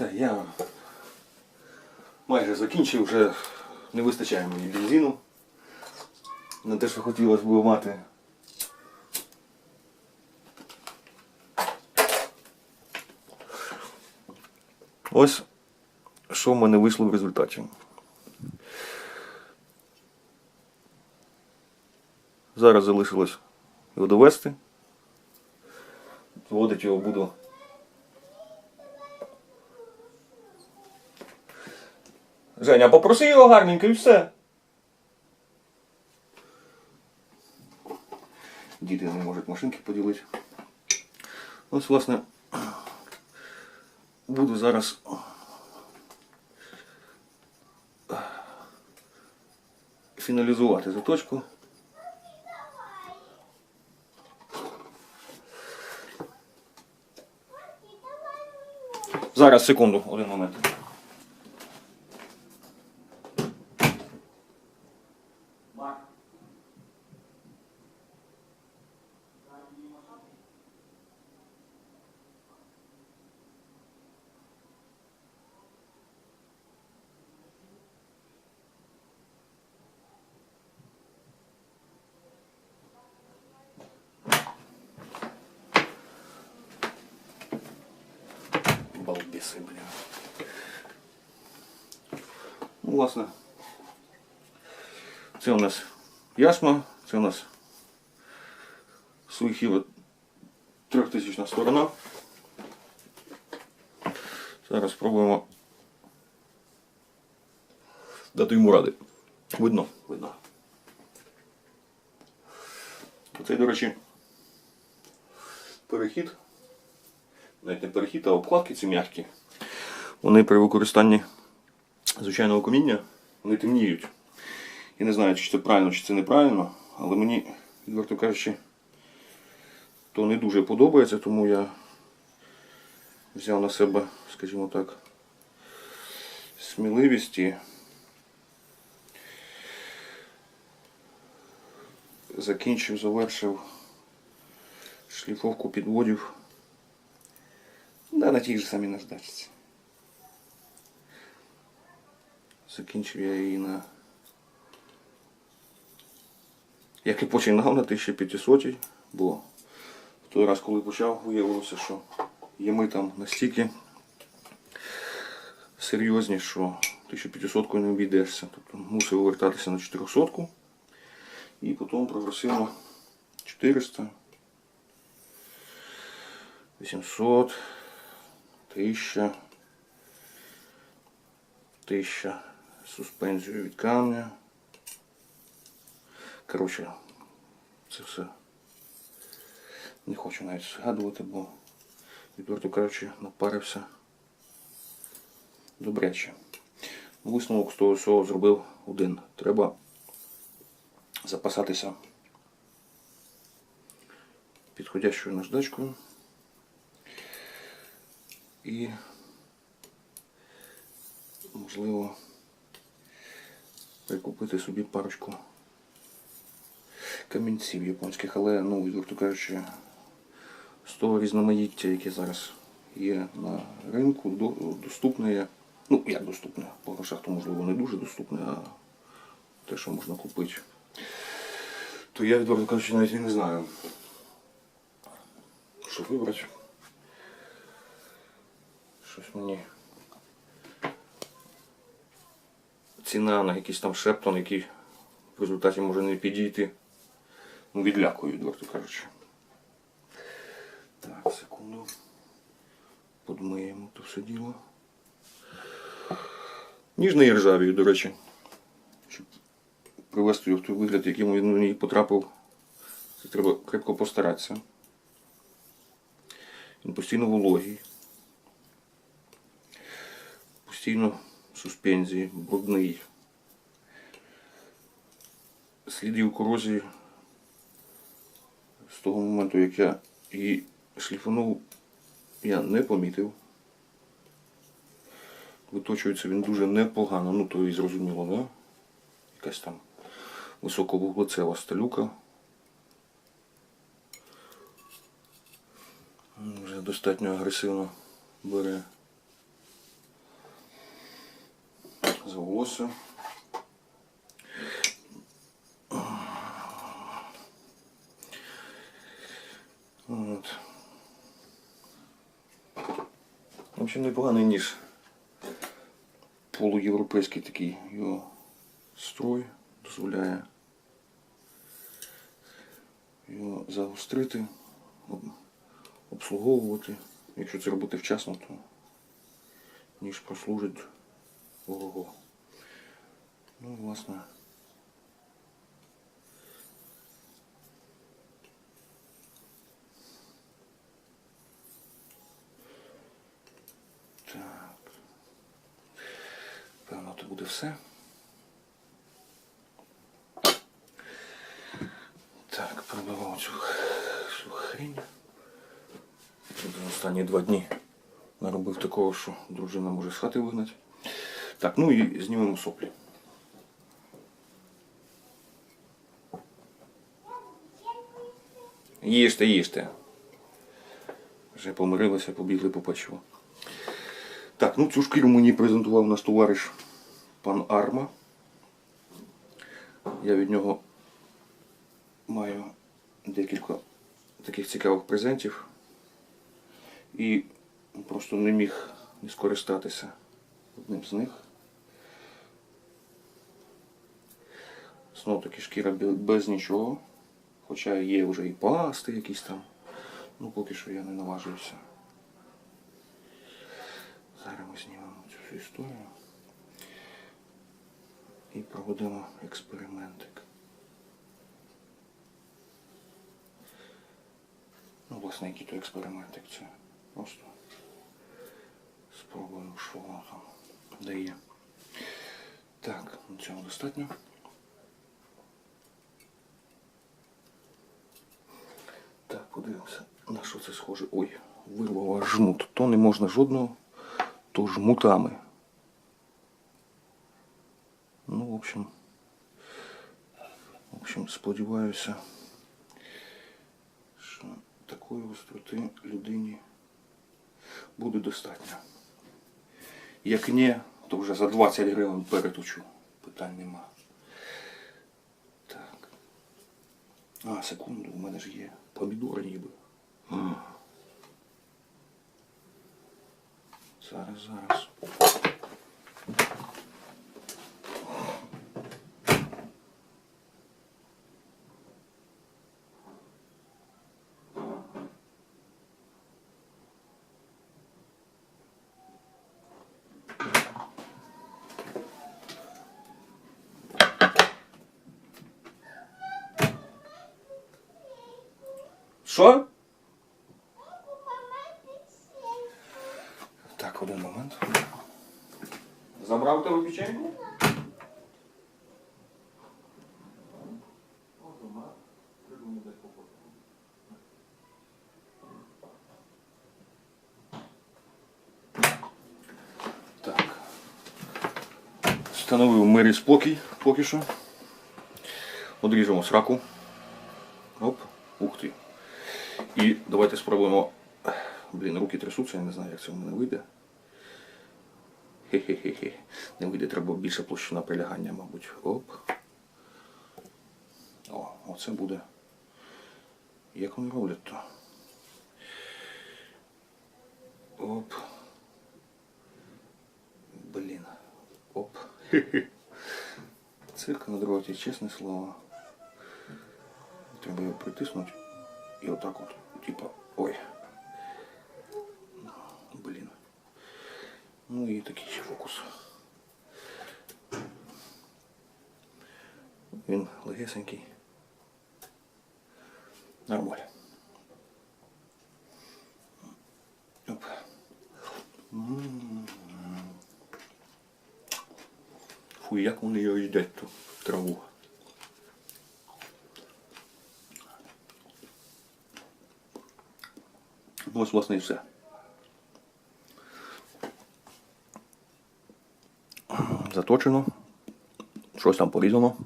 Все, я майже закінчив, вже не вистачає мені бензину. На те, що хотілося б мати. Ось що в мене вийшло в результаті. Зараз залишилось його довести. Зводити його буду. Женя, попроси його гарненько і все. Діти не можуть машинки поділити. Ось, власне, буду зараз фіналізувати заточку. Зараз, секунду, один момент. Балбеси, бля. Ну, власне. Це у нас яшма, це у нас Суїхіва трьохтисячна сторона. Зараз спробуємо дати йому ради. Видно? Видно. Оцей, до речі, перехід навіть не перехід, а обкладки ці м'які. Вони при використанні звичайного каміння вони темніють. Я не знаю, чи це правильно, чи це неправильно, але мені, відверто кажучи, то не дуже подобається, тому я взяв на себе, скажімо так, сміливість і закінчив, завершив шліфовку підводів. На тій же самій наждачці. Закінчив я її на. Як і починав на 1500, бо в той раз, коли почав, виявилося, що ями там настільки серйозні, що 1500 не обійдешся. Тобто мусив повертатися на 400 і потім прогресивно 400, 800. Тисяча. Тисяча. Суспензію від камня. Коротше, це все. Не хочу навіть згадувати, бо, відверто кажучи, напарився добряче. Висновок з того всього зробив один. Треба запасатися підходящою наждачкою. І, можливо, прикупити собі парочку камінців японських, але, ну, відверто кажучи, з того різноманіття, яке зараз є на ринку, до- доступне. Ну, як доступне, по грошах, то можливо не дуже доступне, а те, що можна купити. То я відверто кажучи, навіть не знаю, що вибрати. Щось мені. Ціна на якийсь там шептон, який в результаті може не підійти. Ну, відлякую, відверто кажучи. Так, секунду. Подмиємо то все діло. Ніжний ржавію, до речі. Щоб привести його в той вигляд, яким він мені потрапив, це треба крепко постаратися. Він постійно вологий. Постійно в суспензії, брудний. Слідів корозії з того моменту, як я її шліфанув, я не помітив. Виточується він дуже непогано, ну то і зрозуміло, да? Якась там високовуглецева сталюка. Вже достатньо агресивно бере. За волосся. От. В общем, непоганий ніж. Полуєвропейський такий його строй дозволяє його загострити, обслуговувати. Якщо це робити вчасно, то ніж прослужить ого. Ну, власне. Так. Певно, то буде все. Так, пробивав цю, цю хрінь. Останні два дні наробив такого, що дружина може з хати вигнати. Так, ну і знімемо соплі. Їжте, їжте. Вже помирилися, побігли по печиву. Так, ну цю шкіру мені презентував наш товариш пан Арма. Я від нього маю декілька таких цікавих презентів і просто не міг не скористатися одним з них. Знову таки шкіра без нічого. Хоча є вже і пасти якісь там. Ну поки що я не наважуюся. Зараз ми знімемо цю всю історію і проведемо експериментик. Ну, власне, який то експериментик це. Просто спробуємо, що воно там дає. Так, на цьому достатньо. Так, подивимося, на що це схоже. Ой, вирвав аж жмут. То не можна жодного, то жмутами. Ну, в общем, в общем, сподіваюся, що такої гостроти людині буде достатньо. Як ні, то вже за 20 гривень переточу. Питань нема. Так. А, секунду, у мене ж є помідори ніби. Зараз, зараз. Що? Так, один момент. Забрав тебе печеньку? Так. Встановив мир і спокій поки що. Одріжемо сраку. Оп. Ух ти. І давайте спробуємо. Блін, руки трясуться, я не знаю, як це в мене вийде. Хе-хе-хе. Не вийде, треба більше площина прилягання, мабуть. Оп. О, оце буде. Як вони роблять то? Оп. Блін. Оп. Цирк на дроті, чесне слово. Треба його притиснути. І отак от, типа, ой. Блін. Ну і такий ще фокус. Він легесенький. Ось, власне, і все. Заточено. Щось там порізано.